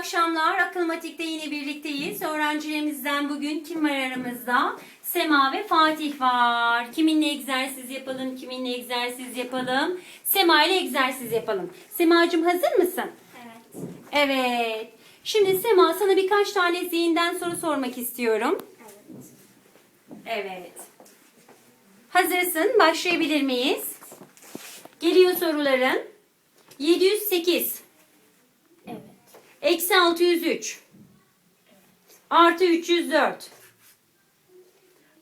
akşamlar. Akılmatik'te yine birlikteyiz. Öğrencilerimizden bugün kim var aramızda? Sema ve Fatih var. Kiminle egzersiz yapalım, kiminle egzersiz yapalım? Sema ile egzersiz yapalım. Semacığım hazır mısın? Evet. Evet. Şimdi Sema sana birkaç tane zihinden soru sormak istiyorum. Evet. Evet. Hazırsın. Başlayabilir miyiz? Geliyor soruların. 708. Eksi 603. Artı 304.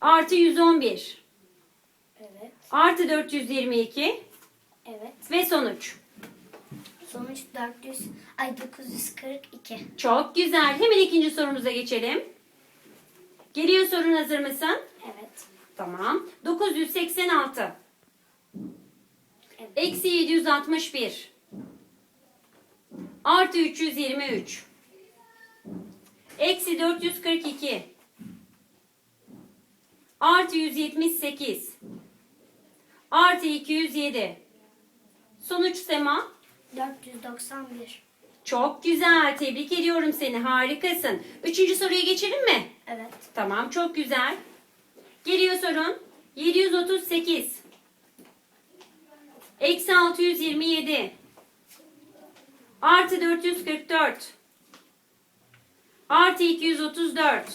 Artı 111. Evet. Artı 422. Evet. Ve sonuç. Sonuç 400 ay 942. Çok güzel. Hemen ikinci sorumuza geçelim. Geliyor sorun hazır mısın? Evet. Tamam. 986. Evet. Eksi 761. Artı 323. Eksi 442. Artı 178. Artı 207. Sonuç Sema. 491. Çok güzel. Tebrik ediyorum seni. Harikasın. Üçüncü soruya geçelim mi? Evet. Tamam çok güzel. Geliyor sorun. 738. Eksi 627. Artı 444. Artı 234.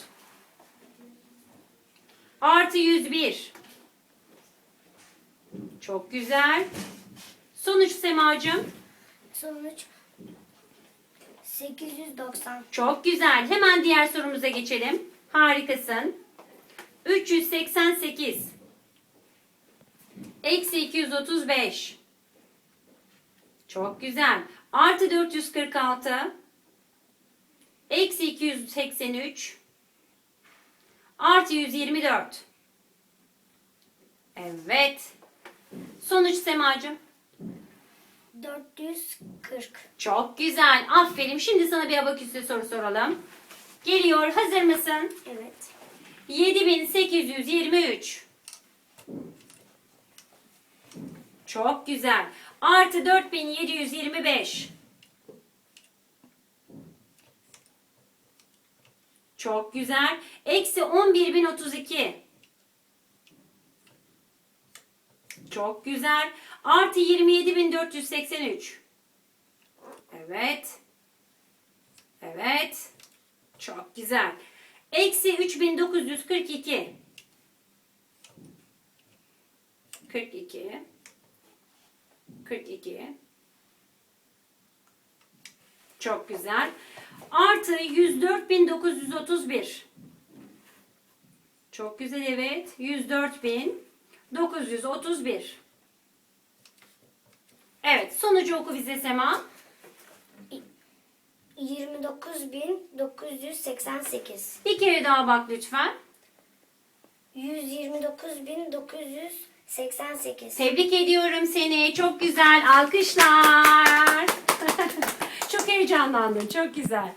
Artı 101. Çok güzel. Sonuç Semacığım. Sonuç 890. Çok güzel. Hemen diğer sorumuza geçelim. Harikasın. 388. Eksi 235. Çok güzel. Artı 446. Eksi 283. Artı 124. Evet. Sonuç Semacığım. 440. Çok güzel. Aferin. Şimdi sana bir abaküsü soru soralım. Geliyor. Hazır mısın? Evet. 7823. Çok güzel. Artı 4725. Çok güzel. Eksi 11032. Çok güzel. Artı 27483. Evet. Evet. Çok güzel. Eksi 3942. 42. 42. Çok güzel. Artı 104.931. Çok güzel evet. 104.931. Evet sonucu oku bize Sema. 29988. Bir kere daha bak lütfen. 129988. Tebrik ediyorum seni. Çok güzel. Alkışlar. çok heyecanlandım. Çok güzel.